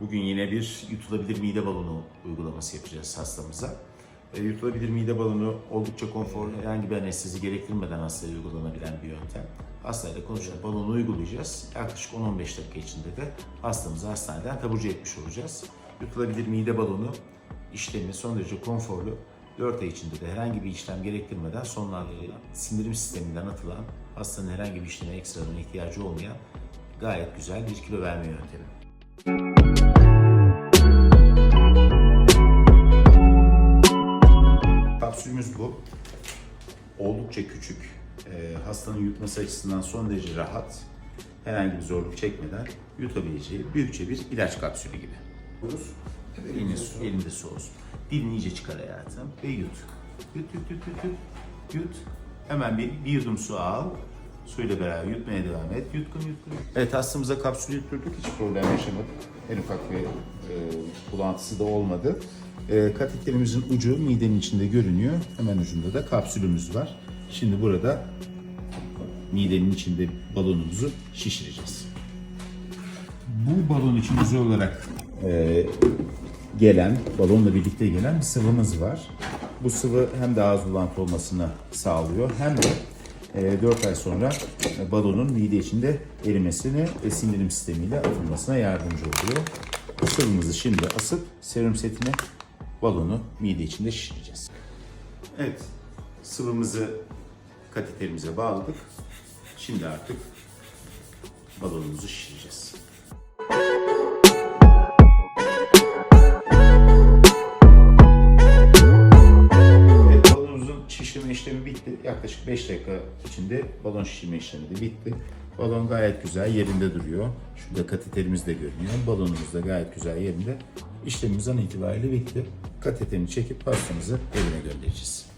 Bugün yine bir yutulabilir mide balonu uygulaması yapacağız hastamıza. E, yutulabilir mide balonu oldukça konforlu, herhangi bir anestezi gerektirmeden hastaya uygulanabilen bir yöntem. Hastayla konuşarak balonu uygulayacağız. Yaklaşık 10-15 dakika içinde de hastamızı hastaneden taburcu etmiş olacağız. Yutulabilir mide balonu işlemi son derece konforlu. 4 ay içinde de herhangi bir işlem gerektirmeden sonlandırılan, sindirim sisteminden atılan, hastanın herhangi bir işleme ekstradan ihtiyacı olmayan gayet güzel bir kilo verme yöntemi. Oldukça küçük. Ee, hastanın yutması açısından son derece rahat. Herhangi bir zorluk çekmeden yutabileceği büyükçe bir ilaç kapsülü gibi. Elinde su, elinde su olsun. Dilini iyice çıkar hayatım ve yut. Yut, yut, yut, yut, yut. Yut. Hemen bir, bir yudum su al. Suyla beraber yutmaya devam et. Yutkun, yutkun. Evet hastamıza kapsül yutturduk. Hiç problem yaşamadık. En ufak bir e, bulantısı da olmadı. E, kateterimizin ucu midenin içinde görünüyor. Hemen ucunda da kapsülümüz var. Şimdi burada midenin içinde balonumuzu şişireceğiz. Bu balon için özel olarak e, gelen, balonla birlikte gelen bir sıvımız var. Bu sıvı hem daha az bulantı olmasını sağlıyor hem de 4 ay sonra e, balonun mide içinde erimesini ve sindirim sistemiyle atılmasına yardımcı oluyor. Sıvımızı şimdi asıp serum setine balonu mide içinde şişireceğiz. Evet, sıvımızı kateterimize bağladık. Şimdi artık balonumuzu şişireceğiz. Yaklaşık 5 dakika içinde balon şişirme işlemi de bitti. Balon gayet güzel yerinde duruyor. Şurada kateterimiz de görünüyor. Balonumuz da gayet güzel yerinde. İşlemimiz an itibariyle bitti. Kateterini çekip hastamızı evine göndereceğiz.